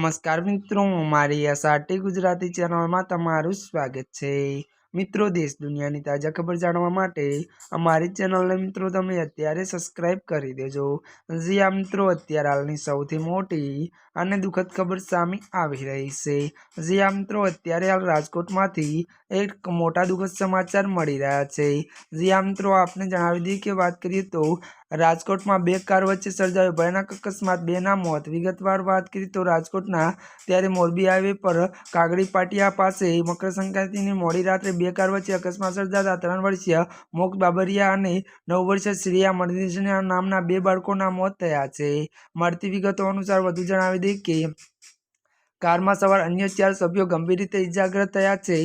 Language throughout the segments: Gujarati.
નમસ્કાર મિત્રો મારી એસઆરટી ગુજરાતી ચેનલમાં તમારું સ્વાગત છે. મિત્રો, દેશ દુનિયાની તાજા ખબર જાણવા માટે અમારી ચેનલને મિત્રો તમે અત્યારે સબસ્ક્રાઈબ કરી દેજો. જી આ મિત્રો, અત્યારે હાલની સૌથી મોટી અને દુઃખદ ખબર સામે આવી રહી છે. જી આ મિત્રો, અત્યારે હાલ રાજકોટમાંથી એક મોટા દુઃખદ સમાચાર મળી રહ્યા છે. જી આ મિત્રો, આપને જણાવી દઈએ કે વાત કરીએ તો રાજકોટમાં બે કાર વચ્ચે સર્જાયો ભયાનક અકસ્માત. બેના મોત. વિગતવાર વાત કરી તો રાજકોટના ત્યારે મોરબી હાઈવે પર કાગડી પાટિયા પાસે મકર સંક્રાંતિની મોડી રાત્રે બે કાર વચ્ચે અકસ્માત સર્જાતા ત્રણ વર્ષીય મોક્ષ બાબરિયા અને નવ વર્ષીય શ્રેયા મર્દિશના નામના બે બાળકોના મોત થયા છે. મળતી વિગતો અનુસાર વધુ જણાવી દઈએ કે કારમાં સવાર અન્ય ચાર સભ્યો ગંભીર રીતે ઇજાગ્રસ્ત થયા છે.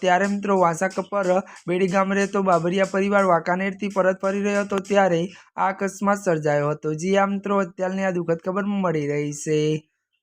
ત્યારે મિત્રો વાસા કપર, બેડી ગામ રહેતો બાબરિયા પરિવાર વાંકાનેરથી પરત ફરી રહ્યો હતો ત્યારે આ અકસ્માત સર્જાયો હતો. જી આ મિત્રો, અત્યારની આ દુઃખદ ખબર મળી રહી છે.